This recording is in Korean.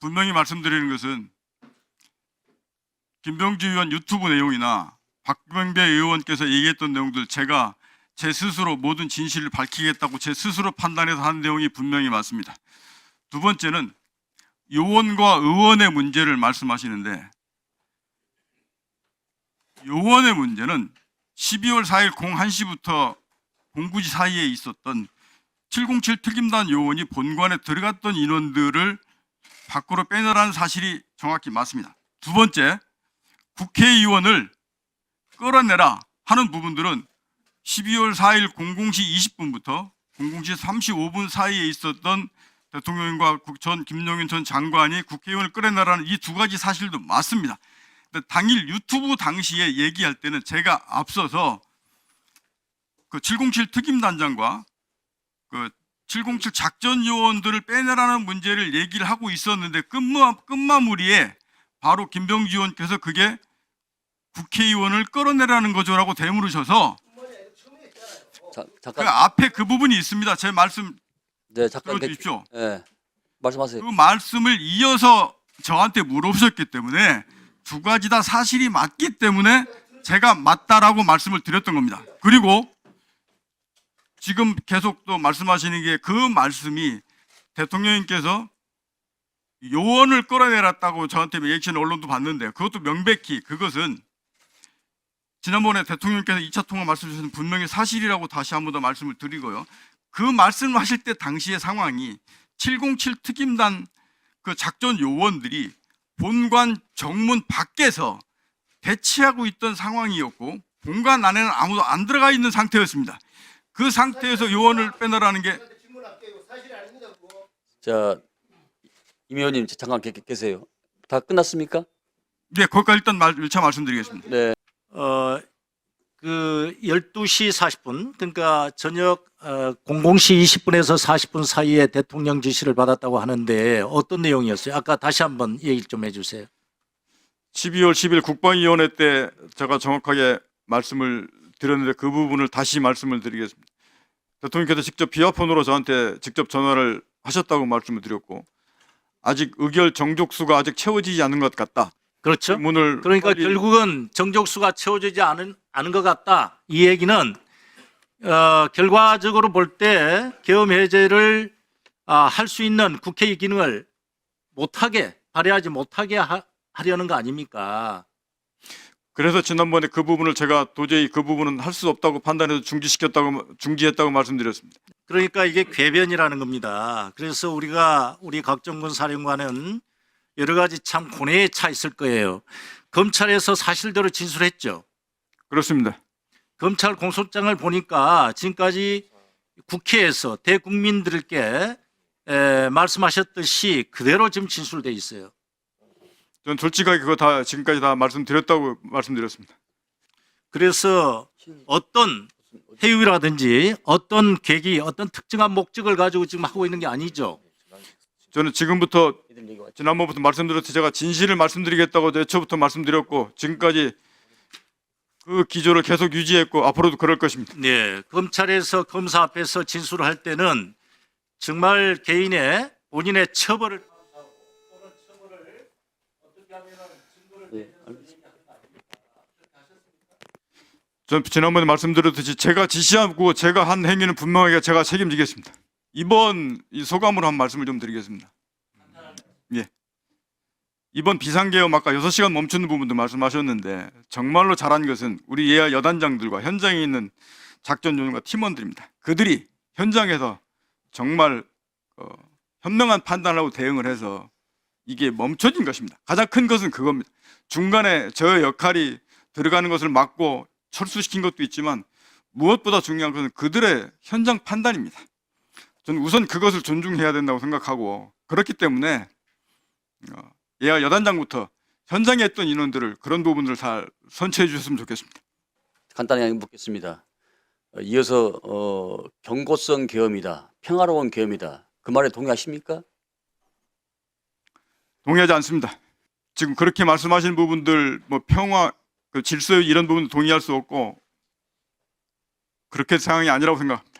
분명히 말씀드리는 것은 김병주 의원 유튜브 내용이나 박병배 의원께서 얘기했던 내용들 제가 제 스스로 모든 진실을 밝히겠다고 제 스스로 판단해서 한 내용이 분명히 맞습니다. 두 번째는 요원과 의원의 문제를 말씀하시는데 요원의 문제는 12월 4일 01시부터 공구지 사이에 있었던 707 특임단 요원이 본관에 들어갔던 인원들을 밖으로 빼내라는 사실이 정확히 맞습니다. 두 번째, 국회의원을 끌어내라 하는 부분들은 12월 4일 00시 20분부터 00시 35분 사이에 있었던 대통령과 국- 전 김용인 전 장관이 국회의원을 끌어내라는 이 두 가지 사실도 맞습니다. 당일 유튜브 당시에 얘기할 때는 제가 앞서서 그 707 특임단장과 그 707 작전 요원들을 빼내라는 문제를 얘기를 하고 있었는데 끝마, 끝마무리에 바로 김병주 의원께서 그게 국회의원을 끌어내라는 거죠라고 대물으셔서 자, 그 잠깐 앞에 그 부분이 있습니다. 제 말씀 네 잠깐 대- 들어주십시오. 예 말씀하세요. 그 말씀을 이어서 저한테 물어보셨기 때문에 두 가지 다 사실이 맞기 때문에 제가 맞다라고 말씀을 드렸던 겁니다. 그리고 지금 계속 또 말씀하시는 게 그 말씀이 대통령님께서 요원을 끌어내렸다고 저한테 리액션 언론도 봤는데 그것도 명백히 그것은 지난번에 대통령께서 2차 통화 말씀 주신 분명히 사실이라고 다시 한 번 더 말씀을 드리고요. 그 말씀을 하실 때 당시의 상황이 707 특임단 그 작전 요원들이 본관 정문 밖에서 대치하고 있던 상황이었고 본관 안에는 아무도 안 들어가 있는 상태였습니다. 그 상태에서 요원을 빼내라는 게 자, 임 의원님 잠깐 계, 계세요. 다 끝났습니까? 네, 거기까지 일단 말, 1차 말씀드리겠습니다. 네. 어, 그 12시 40분 그러니까 저녁 어, 00시 20분에서 40분 사이에 대통령 지시를 받았다고 하는데 어떤 내용이었어요? 아까 다시 한번 얘기 좀 해주세요. 12월 10일 국방위원회 때 제가 정확하게 말씀을 드렸는데 그 부분을 다시 말씀을 드리겠습니다. 대통령께서 직접 비화폰으로 저한테 직접 전화를 하셨다고 말씀을 드렸고 아직 의결 정족수가 아직 채워지지 않은 것 같다. 그렇죠? 문을 그러니까 결국은 정족수가 채워지지 않은, 않은 것 같다. 이 얘기는 어, 결과적으로 볼 때 계엄 해제를 아, 할수 있는 국회의 기능을 못하게 발휘하지 못하게 하, 하려는 거 아닙니까? 그래서 지난번에 그 부분을 제가 도저히 그 부분은 할 수 없다고 판단해서 중지시켰다고 중지했다고 말씀드렸습니다. 그러니까 이게 궤변이라는 겁니다. 그래서 우리가 우리 각정군 사령관은 여러 가지 참 고뇌에 차 있을 거예요. 검찰에서 사실대로 진술했죠. 그렇습니다. 검찰 공소장을 보니까 지금까지 국회에서 대국민들께 에, 말씀하셨듯이 그대로 지금 진술돼 있어요. 저는 솔직하게 그거 다 지금까지 다 말씀드렸다고 말씀드렸습니다. 그래서 어떤 해유라든지 어떤 계기, 어떤 특정한 목적을 가지고 지금 하고 있는 게 아니죠. 저는 지금부터 지난번부터 말씀드렸듯이 제가 진실을 말씀드리겠다고 애초부터 말씀드렸고 지금까지 그 기조를 계속 유지했고 앞으로도 그럴 것입니다. 네, 검찰에서 검사 앞에서 진술을 할 때는 정말 개인의 본인의 처벌을 네, 알겠습니다. 전 지난번에 말씀드렸듯이 제가 지시하고 제가 한 행위는 분명하게 제가 책임지겠습니다. 이번 이 소감으로 한 말씀을 좀 드리겠습니다. 예. 이번 비상계엄 아까 6시간 멈추는 부분도 말씀하셨는데 정말로 잘한 것은 우리 예하 여단장들과 현장에 있는 작전 요원과 팀원들입니다. 그들이 현장에서 정말 어, 현명한 판단을 하고 대응을 해서 이게 멈춰진 것입니다. 가장 큰 것은 그겁니다. 중간에 저 역할이 들어가는 것을 막고 철수시킨 것도 있지만 무엇보다 중요한 것은 그들의 현장 판단입니다. 저는 우선 그것을 존중해야 된다고 생각하고 그렇기 때문에 어, 예하 여단장부터 현장에 있던 인원들을 그런 부분들을 잘 선처해 주셨으면 좋겠습니다. 간단하게 묻겠습니다. 어, 이어서 어, 경고성 계엄이다, 평화로운 계엄이다. 그 말에 동의하십니까? 동의하지 않습니다. 지금 그렇게 말씀하시는 부분들 뭐 평화, 그 질서 이런 부분 동의할 수 없고 그렇게 상황이 아니라고 생각합니다.